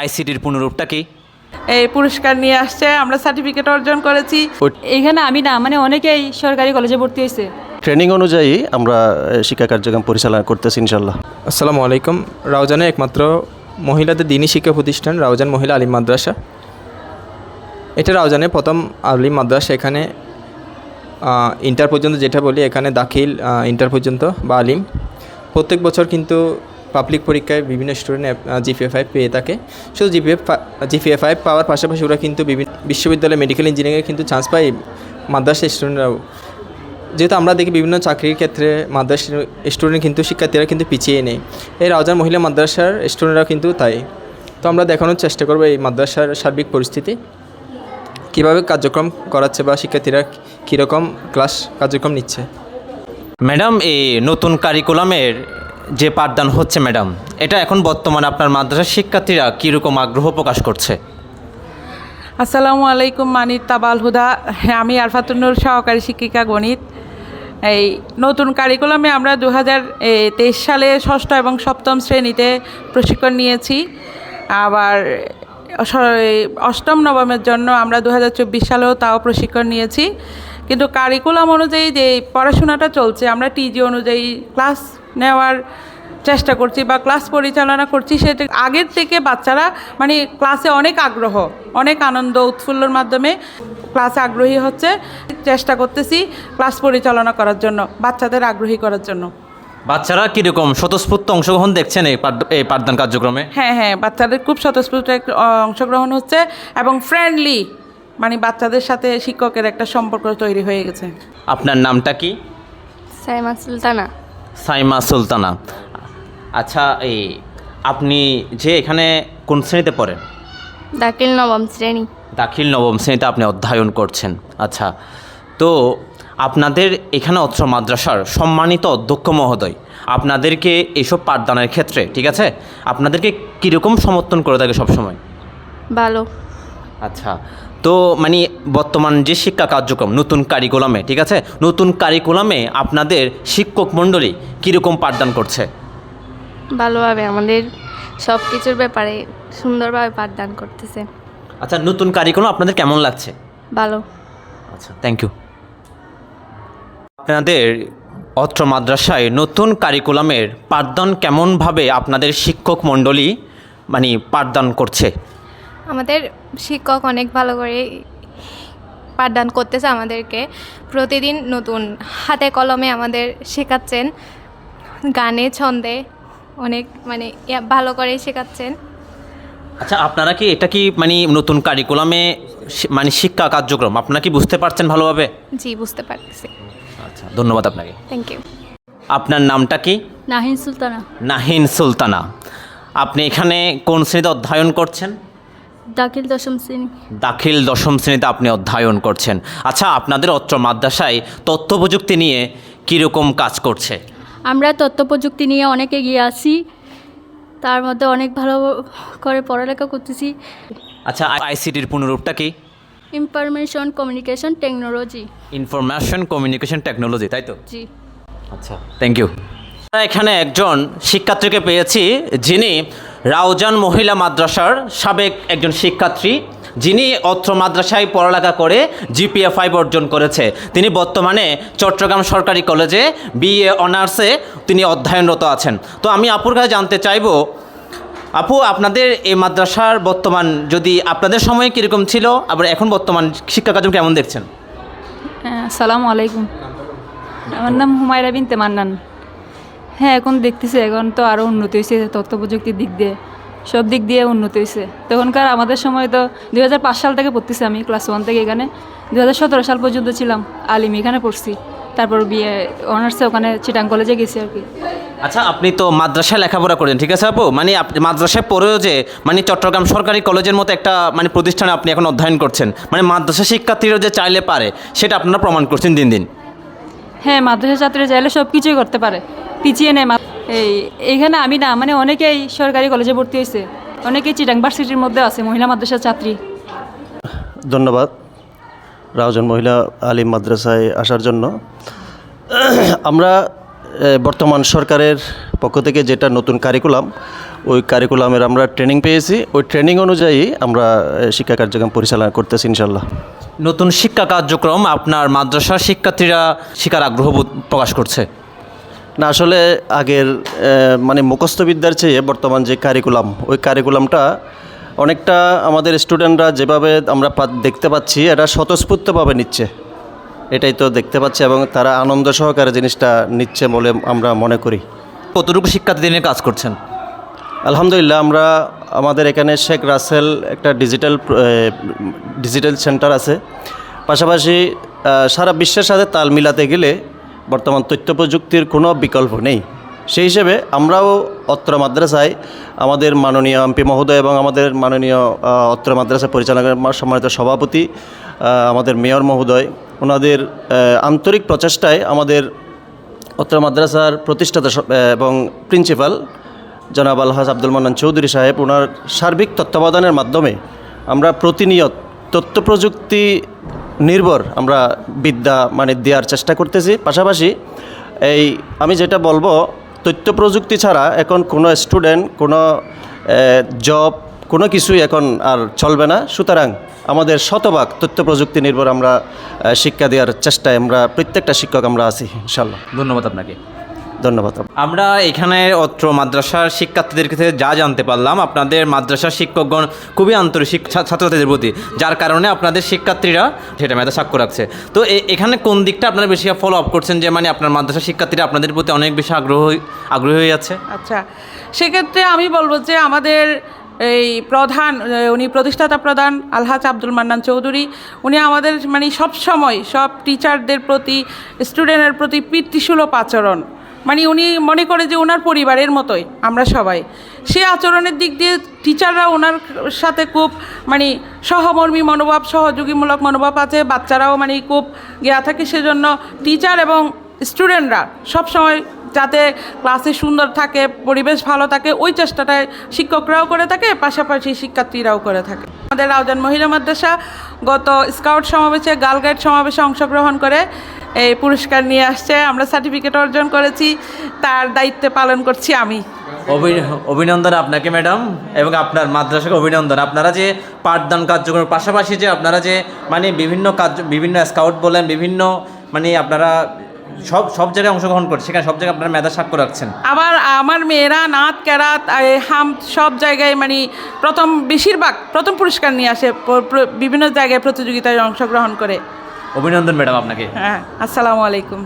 আইসিটির পুনরূপটা কি? এই পুরস্কার নিয়ে আসছে আমরা সার্টিফিকেট অর্জন করেছি। এখানে আমি না মানে অনেকেই সরকারি কলেজে ভর্তি হয়েছে। ট্রেনিং অনুযায়ী আমরা শিক্ষা কার্যক্রম পরিচালনা করতেছি ইনশাল্লাহ আসসালামু আলাইকুম। রাউজানে একমাত্র মহিলাদের দিনী শিক্ষা প্রতিষ্ঠান রাউজান মহিলা আলিম মাদ্রাসা। এটা রাউজানের প্রথম আলিম মাদ্রাসা এখানে ইন্টার পর্যন্ত যেটা বলি এখানে দাখিল ইন্টার পর্যন্ত বা আলিম। প্রত্যেক বছর কিন্তু পাবলিক পরীক্ষায় বিভিন্ন স্টুডেন্ট জিপিএ ফাইভ পেয়ে থাকে। শুধু জিপিএ জিপিএ ফাইভ পাওয়ার পাশাপাশি ওরা কিন্তু বিভিন্ন বিশ্ববিদ্যালয় মেডিকেল ইঞ্জিনিয়ারিংয়ে কিন্তু চান্স পায় মাদ্রাসা স্টুডেন্টরাও যেহেতু আমরা দেখি বিভিন্ন চাকরির ক্ষেত্রে মাদ্রাসা স্টুডেন্ট কিন্তু শিক্ষার্থীরা কিন্তু পিছিয়ে নেই। এই রাজার মহিলা মাদ্রাসার স্টুডেন্টরা কিন্তু তাই। তো আমরা দেখানোর চেষ্টা করব এই মাদ্রাসার সার্বিক পরিস্থিতি। কীভাবে কার্যক্রম করাচ্ছে বা শিক্ষার্থীরা কীরকম ক্লাস কার্যক্রম নিচ্ছে? ম্যাডাম, এই নতুন কারিকুলামের যে পাঠদান হচ্ছে ম্যাডাম এটা এখন বর্তমানে আপনার মাদ্রাসার শিক্ষার্থীরা কীরকম আগ্রহ প্রকাশ করছে? আসসালামু আলাইকুম মানিত তাবাল হুদা। হ্যাঁ, আমি আরফাতুন্নুর সহকারী শিক্ষিকা গণিত। এই নতুন কারিকুলামে আমরা দু হাজার তেইশ সালে ষষ্ঠ এবং সপ্তম শ্রেণীতে প্রশিক্ষণ নিয়েছি। আবার অষ্টম নবমের জন্য আমরা দু হাজার চব্বিশ সালেও তাও প্রশিক্ষণ নিয়েছি। কিন্তু কারিকুলাম অনুযায়ী যে পড়াশোনাটা চলছে আমরা টিজি অনুযায়ী ক্লাস নেওয়ার চেষ্টা করছি বা ক্লাস পরিচালনা করছি সেটা আগের থেকে বাচ্চারা মানে ক্লাসে অনেক আগ্রহ অনেক আনন্দ উৎফুল্লর মাধ্যমে ক্লাসে আগ্রহী হচ্ছে। চেষ্টা করতেছি ক্লাস পরিচালনা করার জন্য বাচ্চাদের আগ্রহী করার জন্য। বাচ্চারা কীরকম স্বতঃস্ফূর্ত অংশগ্রহণ দেখছেন এই পাঠ- এই পাঠদান কার্যক্রমে? হ্যাঁ হ্যাঁ বাচ্চাদের খুব স্বতঃস্ফূর্ত অংশগ্রহণ হচ্ছে এবং ফ্রেন্ডলি মানে বাচ্চাদের সাথে শিক্ষকের একটা সম্পর্ক তৈরি হয়ে গেছে। আপনার নামটা কি? সাইমা সুলতানা। সাইমা সুলতানা। আচ্ছা এই আপনি যে এখানে কোন শ্রেণীতে পড়েন? দাখিল নবম শ্রেণি। দাখিল নবম শ্রেণীতে আপনি অধ্যয়ন করছেন। আচ্ছা তো আপনাদের এখানে অত্র মাদ্রাসার সম্মানিত অধ্যক্ষ মহোদয় আপনাদেরকে এইসব পাঠদানের ক্ষেত্রে ঠিক আছে? আপনাদেরকে কীরকম সমর্থন করে থাকে সবসময়? ভালো। আচ্ছা তো মানে বর্তমান যে শিক্ষা কার্যক্রম নতুন কারিকুলামে ঠিক আছে? নতুন কারিকুলামে আপনাদের শিক্ষক মণ্ডলী কীরকম পাঠদান করছে? ভালোভাবে আমাদের সব কিছুর ব্যাপারে সুন্দরভাবে পাঠদান করতেছে। আচ্ছা নতুন কারিকুলাম আপনাদের কেমন লাগছে? ভালো। আচ্ছা থ্যাংক ইউ আপনাদের অত্র মাদ্রাসায় নতুন কারিকুলামের পাঠদান কেমনভাবে আপনাদের শিক্ষক মণ্ডলী মানে পাঠদান করছে? আমাদের শিক্ষক অনেক ভালো করে পাঠদান করতেছে আমাদেরকে। প্রতিদিন নতুন হাতে কলমে আমাদের শেখাচ্ছেন। গানে ছন্দে অনেক মানে ভালো করে শেখাচ্ছেন। আচ্ছা আপনারা কি এটা কি মানে নতুন কারিকুলামে মানে শিক্ষা কার্যক্রম? আপনারা কি বুঝতে পারছেন ভালোভাবে? জি বুঝতে পারতেছি। আচ্ছা ধন্যবাদ আপনাকে। থ্যাংক ইউ আপনার নামটা কি? নাহিন সুলতানা। নাহিন সুলতানা। আপনি এখানে কোন শ্রেণীতে অধ্যয়ন করছেন? দাখিল দশম শ্রেণি। দাখিল দশম শ্রেণীতে আপনি অধ্যয়ন করছেন। আচ্ছা আপনাদের অত্র মাদ্রাসায় তথ্য প্রযুক্তি নিয়ে কীরকম কাজ করছে? আমরা তথ্য প্রযুক্তি নিয়ে অনেক এগিয়ে আছি। তার মধ্যে অনেক ভালো করে পড়ালেখা করতেছি। আচ্ছা আইসিটির পুনরূপটা কি? Information communication technology. Information communication technology তাই তো? জি। আচ্ছা থ্যাংক ইউ এখানে একজন শিক্ষার্থীকে পেয়েছি যিনি রাউজান মহিলা মাদ্রাসার সাবেক একজন শিক্ষার্থী, যিনি অত্র মাদ্রাসায় পড়ালেখা করে জিপিএ ফাইভ অর্জন করেছে। তিনি বর্তমানে চট্টগ্রাম সরকারি কলেজে বিএ অনার্সে তিনি অধ্যয়নরত আছেন। তো আমি আপুর কাছে জানতে চাইব, আপু, আপনাদের এই মাদ্রাসার বর্তমান যদি আপনাদের সময়ে কীরকম ছিল, আবার এখন বর্তমান শিক্ষা কার্যক্রম কেমন দেখছেন? হ্যাঁ আসসালামু আলাইকুম। আমার নাম হুমায়রা বিনতে মান্নান। হ্যাঁ এখন দেখতেছি, এখন তো আরও উন্নতি হয়েছে তথ্য প্রযুক্তির দিক দিয়ে, সব দিক দিয়ে উন্নতি হয়েছে তখনকার আমাদের সময় তো দু হাজার পাঁচ সাল থেকে পড়তেছি আমি, ক্লাস ওয়ান থেকে এখানে। দু হাজার সতেরো সাল পর্যন্ত ছিলাম, আলিম এখানে পড়ছি। তারপর বিয়ে অনার্সে ওখানে চিটাং কলেজে গেছি আর কি। আচ্ছা আপনি তো মাদ্রাসায় লেখাপড়া করেন, ঠিক আছে আপু? মানে আপনি মাদ্রাসায় পড়েও যে মানে চট্টগ্রাম সরকারি কলেজের মতো একটা মানে প্রতিষ্ঠানে আপনি এখন অধ্যয়ন করছেন মানে মাদ্রাসা শিক্ষার্থীরা যে চাইলে পারে, সেটা আপনারা প্রমাণ করছেন দিন দিন। হ্যাঁ মাদ্রাসা ছাত্রী চাইলে সব কিছুই করতে পারে। পিছিয়ে নেয় এই, এইখানে আমি না মানে অনেকেই সরকারি কলেজে ভর্তি হয়েছে। অনেকেই চিটাং ভার্সিটির মধ্যে আছে, মহিলা মাদ্রাসার ছাত্রী। ধন্যবাদ। রাউজান মহিলা আলিম মাদ্রাসায় আসার জন্য। আমরা বর্তমান সরকারের পক্ষ থেকে যেটা নতুন কারিকুলাম ওই কারিকুলামের আমরা ট্রেনিং পেয়েছি। ওই ট্রেনিং অনুযায়ী আমরা শিক্ষা কার্যক্রম পরিচালনা করতেছি ইনশাল্লাহ নতুন শিক্ষা কার্যক্রম আপনার মাদ্রাসার শিক্ষার্থীরা শিকার আগ্রহ প্রকাশ করছে? না আসলে আগের মানে মুখস্থবিদ্যার চেয়ে বর্তমান যে কারিকুলাম ওই কারিকুলামটা অনেকটা আমাদের স্টুডেন্টরা যেভাবে আমরা দেখতে পাচ্ছি এটা স্বতঃস্ফূর্তভাবে নিচ্ছে। এটাই তো দেখতে পাচ্ছি এবং তারা আনন্দ সহকারে জিনিসটা নিচ্ছে বলে আমরা মনে করি। কতটুকু শিক্ষার্থী নিয়ে কাজ করছেন? আলহামদুলিল্লাহ, আমরা আমাদের এখানে শেখ রাসেল একটা ডিজিটাল ডিজিটাল সেন্টার আছে। পাশাপাশি সারা বিশ্বের সাথে তাল মিলাতে গেলে বর্তমান তথ্য প্রযুক্তির কোনো বিকল্প নেই। সেই হিসেবে আমরাও অত্র মাদ্রাসায় আমাদের মাননীয় এমপি মহোদয় এবং আমাদের মাননীয় অত্র মাদ্রাসা পরিচালকের সম্মানিত সভাপতি আমাদের মেয়র মহোদয়, ওনাদের আন্তরিক প্রচেষ্টায় আমাদের অত্র মাদ্রাসার প্রতিষ্ঠাতা এবং প্রিন্সিপাল জনাব আলহাজ আব্দুল মান্নান চৌধুরী সাহেব ওনার সার্বিক তত্ত্বাবধানের মাধ্যমে আমরা প্রতিনিয়ত তথ্য প্রযুক্তি নির্ভর আমরা বিদ্যা মানে দেওয়ার চেষ্টা করতেছি। পাশাপাশি এই আমি যেটা বলব, তথ্য প্রযুক্তি ছাড়া এখন কোনো স্টুডেন্ট, কোনো জব, কোনো কিছুই এখন আর চলবে না। সুতরাং আমাদের শতভাগ তথ্য প্রযুক্তি নির্ভর আমরা শিক্ষা দেওয়ার চেষ্টায় আমরা, প্রত্যেকটা শিক্ষক আমরা আছি ইনশাল্লাহ ধন্যবাদ আপনাকে। ধন্যবাদ আমরা এখানে অত্র মাদ্রাসার শিক্ষার্থীদের কাছে যা জানতে পারলাম আপনাদের মাদ্রাসার শিক্ষকগণ খুবই আন্তরিক ছাত্রছাত্রীদের প্রতি যার কারণে আপনাদের শিক্ষার্থীরা সেটা মেধা সাক্ষ্য রাখছে। তো এ- এখানে কোন দিকটা আপনারা বেশি ফলো আপ করছেন যে মানে আপনার মাদ্রাসার শিক্ষার্থীরা আপনাদের প্রতি অনেক বেশি আগ্রহ আগ্রহী হয়ে যাচ্ছে? আচ্ছা সেক্ষেত্রে আমি বলব যে আমাদের এই প্রধান উনি প্রতিষ্ঠাতা প্রধান আলহাজ আব্দুল মান্নান চৌধুরী। উনি আমাদের মানে সব সময় সব টিচারদের প্রতি স্টুডেন্টের প্রতি পিতৃসুলভ আচরণ মানে উনি মনে করে যে ওনার পরিবারের মতোই, আমরা সবাই। সে আচরণের দিক দিয়ে টিচাররা ওনার সাথে খুব মানে সহমর্মী মনোভাব, সহযোগীমূলক মনোভাব আছে, বাচ্চারাও মানে খুব গেয়া থাকে। সেজন্য টিচার এবং স্টুডেন্টরা সবসময় যাতে ক্লাসে সুন্দর থাকে, পরিবেশ ভালো থাকে, ওই চেষ্টাটায় শিক্ষকরাও করে থাকে, পাশাপাশি শিক্ষার্থীরাও করে থাকে। আমাদের রাউজান মহিলা মাদ্রাসা গত স্কাউট সমাবেশে গার্ল গাইড সমাবেশে অংশগ্রহণ করে এই পুরস্কার নিয়ে আসছে। আমরা সার্টিফিকেট অর্জন করেছি, তার দায়িত্বে পালন করছি আমি। অভি- অভিনন্দন আপনাকে, ম্যাডাম, এবং আপনার মাদ্রাসাকে অভিনন্দন। আপনারা যে পাঠদান কার্যক্রমের পাশাপাশি যে আপনারা যে মানে বিভিন্ন কার্য বিভিন্ন স্কাউট বলেন, বিভিন্ন মানে আপনারা সব সব জায়গায় অংশগ্রহণ করছে। সেখানে সব জায়গায় আপনারা মেধা সাক্ষ্য রাখছেন। আবার আমার মেয়েরা নাত ক্যারাত হাম সব জায়গায় মানে প্রথম বেশিরভাগ প্রথম পুরস্কার নিয়ে আসে বিভিন্ন জায়গায় প্রতিযোগিতায় অংশগ্রহণ করে। অভিনন্দন ম্যাডাম আপনাকে। হ্যাঁ আসসালামু আলাইকুম।